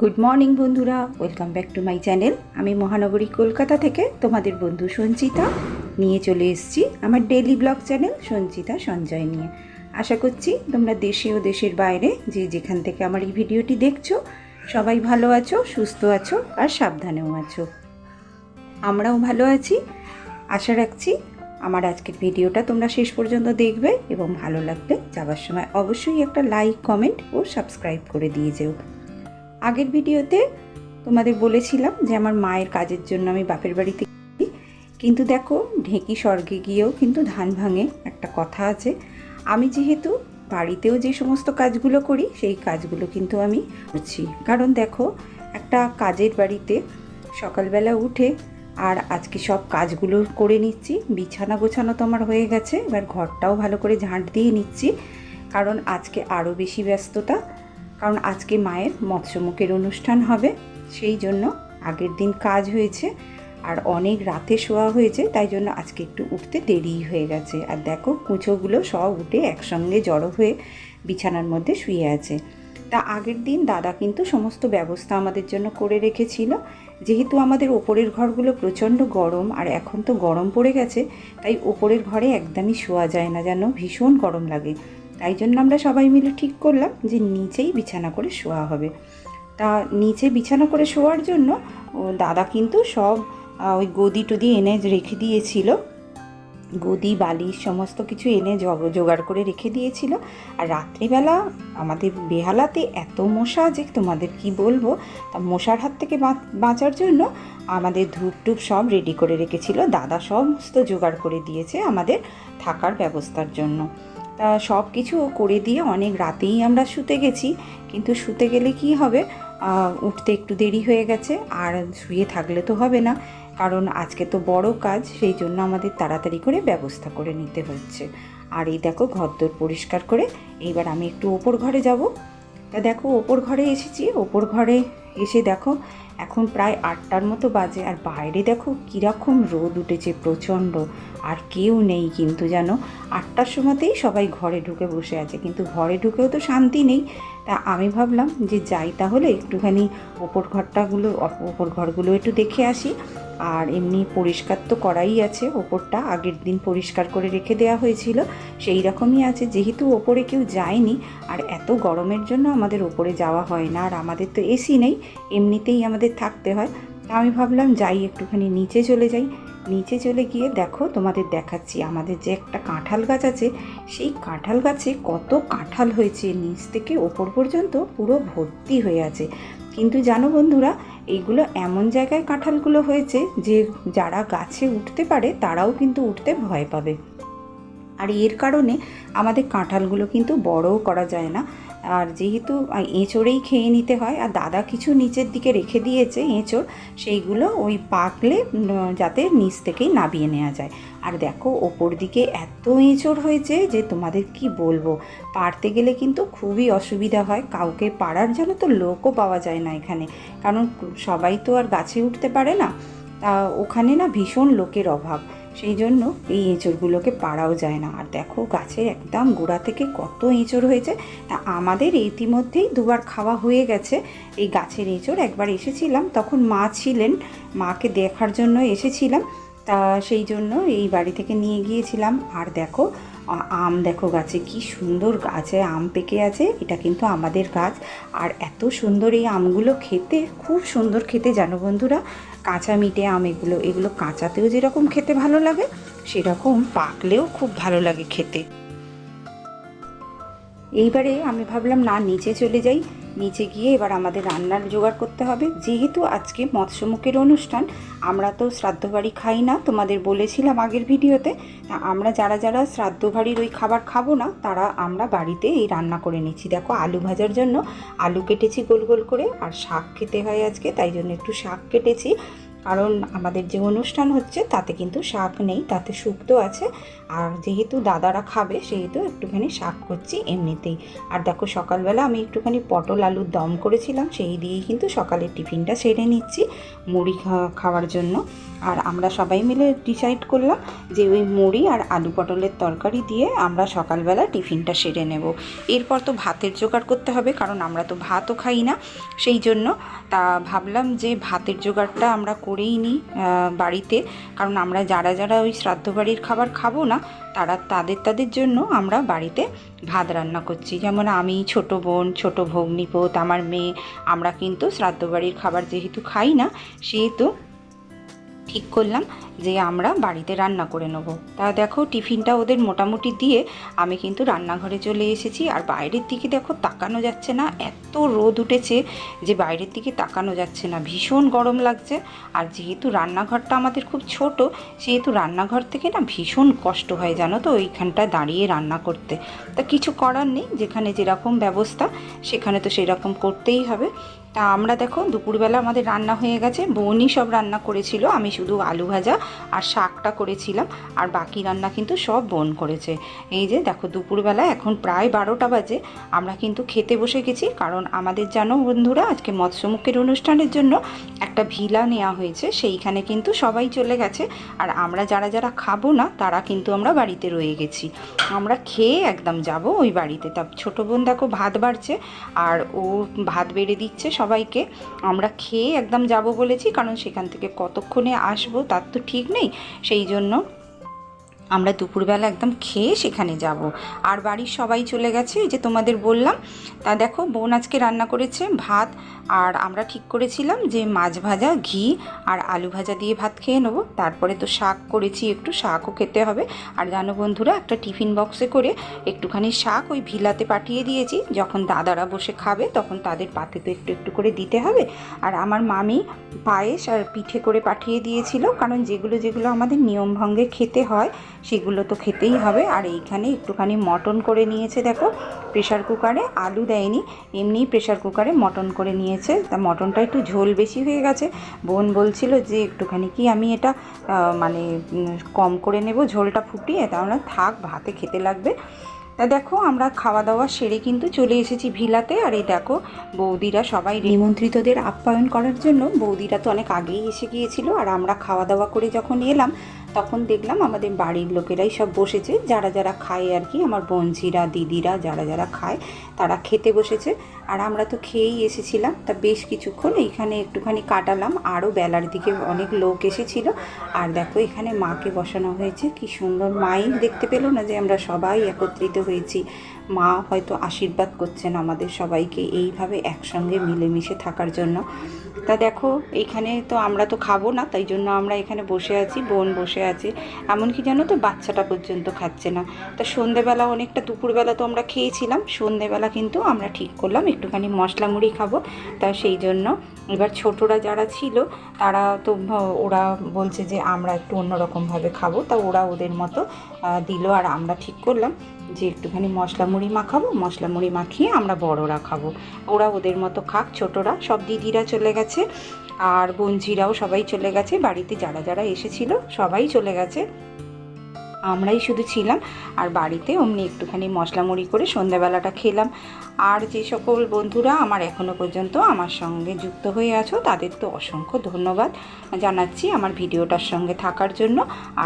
Good morning বন্ধুরা। Welcome back to my channel আমি মহানগরী কলকাতা থেকে তোমাদের বন্ধু সঞ্চিতা। নিয়ে চলে এসেছি আমার daily vlog channel Sanchita Sanjay নিয়ে। আশা করছি তোমরা দেশে ও দেশের বাইরে যে যেখান থেকে আমার এই ভিডিওটি দেখছ, সবাই ভালো আছো, সুস্থ আছো আর সাবধানেও আছো। আমরাও ভালো আছি। আশা রাখছি আমার আজকের ভিডিওটা তোমরা শেষ পর্যন্ত দেখবে এবং ভালো লাগবে যাবার সময় অবশ্যই একটা লাইক কমেন্ট ও সাবস্ক্রাইব করে দিয়ে যেও। আগের ভিডিওতে তোমাদের বলেছিলাম যে আমার মায়ের কাজের জন্য আমি বাপের বাড়িতে। কিন্তু দেখো, ঢেঁকি স্বর্গে গিয়েও কিন্তু ধান ভাঙে একটা কথা আছে। আমি যেহেতু বাড়িতেও যে সমস্ত কাজগুলো করি, সেই কাজগুলো কিন্তু আমি করছি। কারণ দেখো, একটা কাজের বাড়িতে সকালবেলা উঠে আর আজকে সব কাজগুলো করে নিচ্ছি। বিছানা গোছানো তো আমার হয়ে গেছে, এবার ঘরটাও ভালো করে ঝাঁট দিয়ে নিচ্ছি। কারণ আজকে আরও বেশি ব্যস্ততা কারণ আজকে মায়ের মৎস্যমুখের অনুষ্ঠান হবে, সেই জন্য আগের দিন কাজ হয়েছে আর অনেক রাতে শোয়া হয়েছে, তাই জন্য আজকে একটু উঠতে দেরি হয়ে গেছে। আর দেখো, কুচোগুলো সব উঠে একসঙ্গে জড়ো হয়ে বিছানার মধ্যে শুয়ে আছে। তা আগের দিন দাদা কিন্তু সমস্ত ব্যবস্থা আমাদের জন্য করে রেখেছিল। যেহেতু আমাদের ওপরের ঘরগুলো প্রচণ্ড গরম আর এখন তো গরম পড়ে গেছে, তাই ওপরের ঘরে একদমই শোয়া যায় না, যেন ভীষণ গরম লাগে। তাই জন্য আমরা সবাই মিলে ঠিক করলাম যে নিচেই বিছানা করে শোয়া হবে। তা নিচে বিছানা করে শোয়ার জন্য দাদা কিন্তু সব ওই গদি টদি এনে রেখে দিয়েছিল। গদি বালিশ সমস্ত কিছু এনে জগ- জোগাড় করে রেখে দিয়েছিল। আর রাত্রিবেলা আমাদের বেহালাতে এত মশা যে তোমাদের কি বলব? তা মশার হাত থেকে বাঁচ- বাঁচার জন্য আমাদের ধূপ টুপ সব রেডি করে রেখেছিল। দাদা সমস্ত জোগাড় করে দিয়েছে আমাদের থাকার ব্যবস্থার জন্য। তা সব কিছু করে দিয়ে অনেক রাতেই আমরা শুতে গেছি। কিন্তু শুতে গেলে কি হবে? উঠতে একটু দেরি হয়ে গেছে, আর শুয়ে থাকলে তো হবে না। কারণ আজকে তো বড় কাজ, সেই জন্য আমাদের তাড়াতাড়ি করে ব্যবস্থা করে নিতে হচ্ছে। আর এই দেখো ঘরদোর পরিষ্কার করে, এইবার আমি একটু ওপর ঘরে যাব। তা দেখো, ওপর ঘরে এসেছি। ওপর ঘরে এসে দেখো এখন প্রায় আটটার মতো বাজে। আর বাইরে দেখো কীরকম রোদ উঠেছে প্রচণ্ড। আর কেউ নেই কিন্তু যেন আটটার সময়তেই সবাই ঘরে ঢুকে বসে আছে। কিন্তু ঘরে ঢুকেও তো শান্তি নেই। তা আমি ভাবলাম যে যাই তাহলে একটুখানি ওপর ঘরটাগুলো, ওপর ঘরগুলো একটু দেখে আসি। আর এমনি পরিষ্কার তো করাই আছে, ওপরটা আগের দিন পরিষ্কার করে রেখে দেওয়া হয়েছিল। সেই রকমই আছে, যেহেতু ওপরে কেউ যায়নি, আর এত গরমের জন্য আমাদের ওপরে যাওয়া হয় না, আর আমাদের তো এসি নেই, এমনিতেই আমাদের থাকতে হয়। তা আমি ভাবলাম যাই একটুখানি নিচে চলে যাই। নিচে চলে গিয়ে দেখো তোমাদের দেখাচ্ছি। আমাদের যে একটা কাঁঠাল গাছ আছে, সেই কাঁঠাল গাছে কত কাঁঠাল হয়েছে। নিচ থেকে ওপর পর্যন্ত পুরো ভর্তি হয়ে আছে। কিন্তু জানো বন্ধুরা এইগুলো এমন জায়গায় কাঁঠালগুলো হয়েছে যে যারা গাছে উঠতে পারে, তারাও কিন্তু উঠতে ভয় পাবে। আর এর কারণে আমাদের কাঁঠালগুলো কিন্তু বড়ও করা যায় না। আর যেহেতু এঁচড়েই খেয়ে নিতে হয়, আর দাদা কিছু নিচের দিকে রেখে দিয়েছে এঁচড়, সেইগুলো ওই পাকলে যাতে নিচ থেকেই নাবিয়ে নেওয়া যায়। আর দেখো, ওপর দিকে এত এঁচড় হয়েছে যে তোমাদের কি বলব? পারতে গেলে কিন্তু খুবই অসুবিধা হয়। কাউকে পাড়ার জন্য তো লোকও পাওয়া যায় না এখানে। কারণ সবাই তো আর গাছে উঠতে পারে না। তা ওখানে না ভীষণ লোকের অভাব। সেই জন্য এই এঁচড়গুলোকে পাড়াও যায় না। আর দেখো গাছের একদম গোড়া থেকে কত এঁচড় হয়েছে। তা আমাদের ইতিমধ্যেই দুবার খাওয়া হয়ে গেছে। এই গাছের এঁচড় একবার এসেছিলাম, তখন মা ছিলেন। মাকে দেখার জন্য এসেছিলাম। তা সেই জন্য এই বাড়ি থেকে নিয়ে গিয়েছিলাম। আর দেখো আম দেখো গাছে, কি সুন্দর গাছে আম পেকে আছে, এটা কিন্তু আমাদের গাছ। আর এত সুন্দর এই আমগুলো খেতে, খুব সুন্দর খেতে জানো বন্ধুরা। কাঁচা মিটে আম এগুলো এগুলো কাঁচাতেও যেরকম খেতে ভালো লাগে, সেরকম পাকলেও খুব ভালো লাগে খেতে। এইবারে আমি ভাবলাম, না, নিচে চলে যাই। নিচে গিয়ে এবার আমাদের রান্নার জোগাড় করতে হবে। যেহেতু আজকে মৎস্যমুখের অনুষ্ঠান, আমরা তো শ্রাদ্ধ বাড়ি খাই না, তোমাদের বলেছিলাম আগের ভিডিওতে। আমরা যারা যারা শ্রাদ্ধ বাড়ির ওই খাবার খাব না, তারা আমরা বাড়িতে এই রান্না করে নিচ্ছি। দেখো, আলু ভাজার জন্য আলু কেটেছি গোল গোল করে, আর শাক খেতে হয় আজকে, তাই জন্য একটু শাক কেটেছি। কারণ আমাদের যে অনুষ্ঠান হচ্ছে, তাতে কিন্তু শাক নেই, তাতে শুক্তো আছে। আর যেহেতু দাদারা খাবে, সেহেতু একটুখানি শাক করছি এমনিতেই। আর দেখো, সকালবেলা আমি একটুখানি পটল আলুর দম করেছিলাম, সেই দিয়েই কিন্তু সকালের টিফিনটা সেরে নিচ্ছি মুড়ি খাওয়ার জন্য। আর আমরা সবাই মিলে ডিসাইড করলাম যে ওই মুড়ি আর আলু পটলের তরকারি দিয়ে আমরা সকালবেলা টিফিনটা সেরে নেব। এরপর তো ভাতের জোগাড় করতে হবে, কারণ আমরা তো ভাতও খাই না। সেই জন্য তা ভাবলাম যে ভাতের জোগাড়টা আমরা করেই নিই বাড়িতে। কারণ আমরা যারা যারা ওই শ্রাদ্ধ বাড়ির খাবার খাব না, তারা তাদের তাদের জন্য আমরা বাড়িতে ভাত রান্না করছি। যেমন আমি ছোট বোন, ছোট ভগ্নিপোত, আমার মেয়ে, আমরা কিন্তু শ্রাদ্ধ বাড়ির খাবার যেহেতু খাই না, সেহেতু ঠিক করলাম যে আমরা বাড়িতে রান্না করে নেব। তা দেখো টিফিনটা ওদের মোটামুটি দিয়ে আমি কিন্তু রান্নাঘরে চলে এসেছি। আর বাইরের দিকে দেখো তাকানো যাচ্ছে না, এত রোদ উঠেছে যে বাইরের দিকে তাকানো যাচ্ছে না। ভীষণ গরম লাগছে। আর যেহেতু রান্নাঘরটা আমাদের খুব ছোট, সেহেতু রান্নাঘর থেকে না ভীষণ কষ্ট হয় জানো তো ওইখানটায় দাঁড়িয়ে রান্না করতে। তা কিছু করার নেই, যেখানে যেরকম ব্যবস্থা সেখানে তো সেরকম করতেই হবে। তা আমরা দেখো, দুপুরবেলা আমাদের রান্না হয়ে গেছে। বোনই সব রান্না করেছিল, আমি শুধু আলু ভাজা আর শাকটা করেছিলাম, আর বাকি রান্না কিন্তু সব বোন করেছে। এই যে দেখো, দুপুরবেলা এখন প্রায় বারোটা বাজে, আমরা কিন্তু খেতে বসে গেছি, কারণ আমাদের জানো বন্ধুরা, আজকে মৎস্যমুখের অনুষ্ঠানের জন্য একটা ভিলা নেওয়া হয়েছে, সেইখানে কিন্তু সবাই চলে গেছে, আর আমরা যারা যারা খাব না, তারা কিন্তু আমরা বাড়িতে রয়ে গেছি। আমরা খেয়ে একদম যাব ওই বাড়িতে। তা ছোটো বোন দেখো, ভাত বাড়ছে, আর ও ভাত বেড়ে দিচ্ছে সবাইকে। আমরা খেয়ে একদম যাব বলেছি, কারণ সেখান থেকে কতক্ষণে আসব তার তো ঠিক নেই। সেই জন্য আমরা দুপুরবেলা একদম খেয়ে সেখানে যাব। আর বাড়ির সবাই চলে গেছে, এই যে তোমাদের বললাম। তা দেখো, বোন আজকে রান্না করেছে ভাত, আর আমরা ঠিক করেছিলাম যে মাছ ভাজা, ঘি আর আলু ভাজা দিয়ে ভাত খেয়ে নেব। তারপরে তো শাক করেছি, একটু শাকও খেতে হবে। আর জানো বন্ধুরা, একটা টিফিন বক্সে করে একটুখানি শাক ওই ভিলাতে পাঠিয়ে দিয়েছি। যখন দাদারা বসে খাবে, তখন তাদের পাতে তো একটু একটু করে দিতে হবে। আর আমার মামি পায়েস আর পিঠে করে পাঠিয়ে দিয়েছিল, কারণ যেগুলো যেগুলো আমাদের নিয়ম ভঙ্গে খেতে হয় সেগুলো তো খেতেই হবে। আর এইখানে একটুখানি মটন করে নিয়েছে দেখো। প্রেশার কুকারে আলু দেয়নি। এমনি প্রেশার কুকারে মটন করে নিয়েছে। তা মটনটা একটু ঝোল বেশি হয়ে গেছে। বোন বলছিল যে একটুখানি কি আমি এটা মানে কম করে নেব, ঝোলটা ফুটিয়ে। তাহলে থাক, ভাতে খেতে লাগবে। তা দেখো, আমরা খাওয়া দাওয়া সেরে কিন্তু চলে এসেছি ভিলাতে। আর এই দেখো, বৌদিরা সবাই নিমন্ত্রিতদের আপ্যায়ন করার জন্য। বৌদিরা তো অনেক আগেই এসে গিয়েছিল। আর আমরা খাওয়া দাওয়া করে যখন এলাম তখন দেখলাম আমাদের বাড়ির লোকেরাই সব বসেছে। যারা যারা খায় আর কি, আমার বোনঝিরা দিদিরা যারা যারা খায়, তারা খেতে বসেছে। আর আমরা তো খেয়েই এসেছিলাম। তা বেশ কিছুক্ষণ এইখানে একটুখানি কাটালাম। আরও বেলার দিকে অনেক লোক এসেছিল। আর দেখো এখানে মাকে বসানো হয়েছে। কি সুন্দর মাই দেখতে পেল না যে আমরা সবাই একত্রিত হয়েছি। মা হয়তো আশীর্বাদ করছেন আমাদের সবাইকে এইভাবে একসঙ্গে মিলেমিশে থাকার জন্য। তা দেখো এইখানে তো আমরা তো খাব না, তাই জন্য আমরা এখানে বসে আছি, বোন বসে আছে। এমনকি জানো তো, বাচ্চাটা পর্যন্ত খাচ্ছে না। তা সন্ধেবেলা অনেকটা দুপুরবেলা তো আমরা খেয়েছিলাম, সন্ধেবেলা কিন্তু আমরা ঠিক করলাম, একটুখানি মশলা মুড়ি খাব। তা সেই জন্য এবার ছোটরা যারা ছিল, তারা তো, ওরা বলছে যে আমরা একটু অন্যরকমভাবে খাব। তা ওরা ওদের মতো দিল, আর আমরা ঠিক করলাম। যে একটুখানি মশলা মুড়ি মাখাবো, মশলা মুড়ি মাখিয়ে আমরা বড়রা খাব। ওরা ওদের মতো খাক, ছোটরা, সব দিদিরা চলে গেছে। আর বঞ্জিরাও সবাই চলে গেছে। বাড়িতে যারা যারা এসেছিল, সবাই চলে গেছে। আমরাই শুধু ছিলাম আর বাড়িতে অমনি একটুখানি মশলা মুড়ি করে সন্ধ্যাবেলাটা খেলাম। আর যে সকল বন্ধুরা আমার এখনও পর্যন্ত আমার সঙ্গে যুক্ত হয়ে আছো, তাদের তো অসংখ্য ধন্যবাদ জানাচ্ছি আমার ভিডিওটার সঙ্গে থাকার জন্য।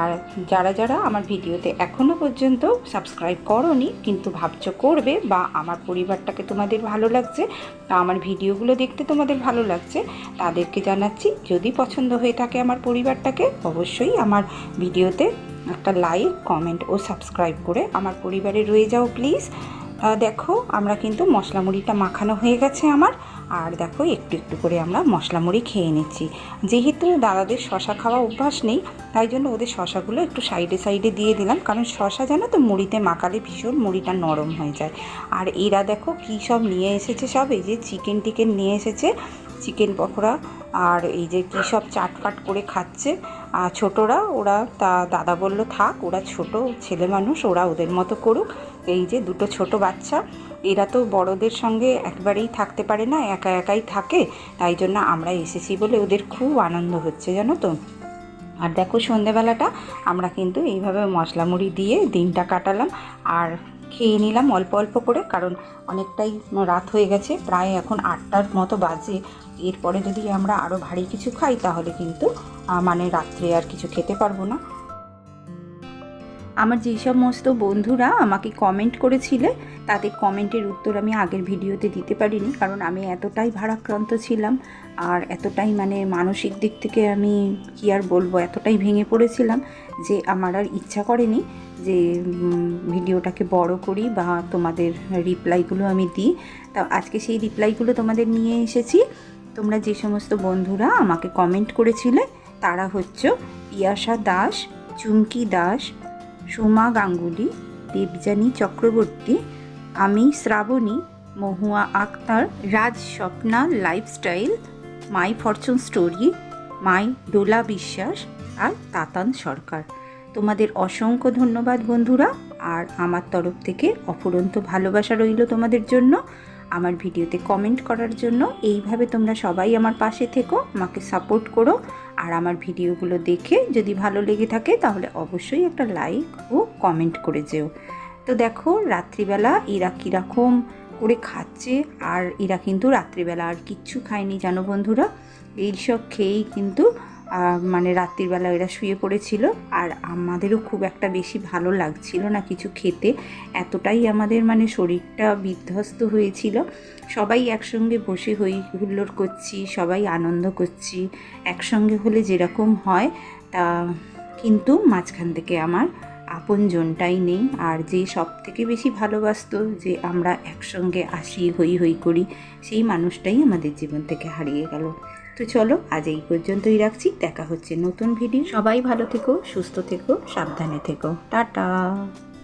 আর যারা যারা আমার ভিডিওতে এখনও পর্যন্ত সাবস্ক্রাইব করনি, কিন্তু ভাবছ করবে বা আমার পরিবারটাকে তোমাদের ভালো লাগছে, বা আমার ভিডিওগুলো দেখতে তোমাদের ভালো লাগছে, তাদেরকে জানাচ্ছি। যদি পছন্দ হয়ে থাকে আমার পরিবারটাকে, অবশ্যই আমার ভিডিওতে একটা লাইক কমেন্ট ও সাবস্ক্রাইব করে আমার পরিবারে রয়ে যাও প্লিজ দেখো, আমরা কিন্তু মশলা মুড়িটা মাখানো হয়ে গেছে আমার। আর দেখো, একটু একটু করে আমরা মশলা মুড়ি খেয়ে নিচ্ছি। যেহেতু দাদাদের শশা খাওয়া অভ্যাস নেই, তাই জন্য ওদের শশাগুলো একটু সাইডে সাইডে দিয়ে দিলাম। কারণ শশা জানো তো, মুড়িতে মাখালে ভীষণ মুড়িটা নরম হয়ে যায়। আর এরা দেখো, কী সব নিয়ে এসেছে সব? এই যে চিকেন টিকেন নিয়ে এসেছে চিকেন পকোড়া। আর এই যে কী সব চাটফাট করে খাচ্ছে আর ছোটরা, ওরা তা দাদা বলল, থাক, ওরা ছোট ছেলে মানুষ, ওরা ওদের মতো করুক। এই যে দুটো ছোট বাচ্চা, এরা তো বড়দের সঙ্গে একবারেই থাকতে পারে না, একা একাই থাকে, তাই জন্য আমরা এসেছি বলে ওদের খুব আনন্দ হচ্ছে, জানো তো? আর দেখো সন্ধেবেলাটা, আমরা কিন্তু এইভাবে মশলা মুড়ি দিয়ে দিনটা কাটালাম, আর খেয়ে নিলাম অল্প অল্প করে, কারণ অনেকটাই রাত হয়ে গেছে, প্রায় এখন আটটার মতো বাজে। এরপরে যদি আমরা আরও ভারী কিছু খাই, তাহলে কিন্তু মানে রাত্রে আর কিছু খেতে পারব না। আমার যেই সমস্ত বন্ধুরা আমাকে কমেন্ট করেছিলে, তাদের কমেন্টের উত্তর আমি আগের ভিডিওতে দিতে পারিনি, কারণ আমি এতটাই ভারাক্রান্ত ছিলাম, আর এতটাই মানে মানসিক দিক থেকে আমি, কি আর বলব, এতটাই ভেঙে পড়েছিলাম যে আমার আর ইচ্ছা করেনি যে ভিডিওটাকে বড় করি বা তোমাদের রিপ্লাইগুলো আমি দিই। তা আজকে সেই রিপ্লাইগুলো তোমাদের নিয়ে এসেছি। তোমরা যে সমস্ত বন্ধুরা আমাকে কমেন্ট করেছিলে, তারা হচ্ছে পিয়াসা দাস, চুমকি দাস, সোমা গাঙ্গুলি, দেবযানী চক্রবর্তী, আমি Shrabani, Mahua Akhtar, Raj Swapna lifestyle my fortune story my Dola Biswas আর তাতান সরকার। তোমাদের অসংখ্য ধন্যবাদ বন্ধুরা, আর আমার তরফ থেকে অফুরন্ত ভালোবাসা রইল তোমাদের জন্য। আমার ভিডিওতে কমেন্ট করার জন্য। এইভাবে তোমরা সবাই আমার পাশে থেকো, আমাকে সাপোর্ট করো। আর আমার ভিডিওগুলো দেখে যদি ভালো লেগে থাকে, তাহলে অবশ্যই একটা লাইক ও কমেন্ট করে যেও। তো দেখো, রাত্রিবেলা এরা কীরকম করে খাচ্ছে, আর এরা কিন্তু রাত্রিবেলা আর কিচ্ছু খায়নি, জানো বন্ধুরা? এইসব খেয়েই কিন্তু মানে রাত্রিবেলা এরা শুয়ে পড়েছিল। আর আমাদেরও খুব একটা বেশি ভালো লাগছিল না কিছু খেতে। এতটাই আমাদের মানে শরীরটা বিধ্বস্ত হয়েছিল। সবাই একসঙ্গে বসে হই হুল্লোড় করছি, সবাই আনন্দ করছি, একসঙ্গে হলে যেরকম হয়। তা কিন্তু মাঝখান থেকে আমার আপনজনটাই নেই। আর যে সব থেকে বেশি ভালোবাসতো যে আমরা একসঙ্গে আসি হই হই করি, সেই মানুষটাই আমাদের জীবন থেকে হারিয়ে গেল। তো চলো আজ এই পর্যন্তই রাখছি। দেখা হচ্ছে নতুন ভিডিও সবাই ভালো থেকো, সুস্থ থেকো, সাবধানে থেকো। টাটা।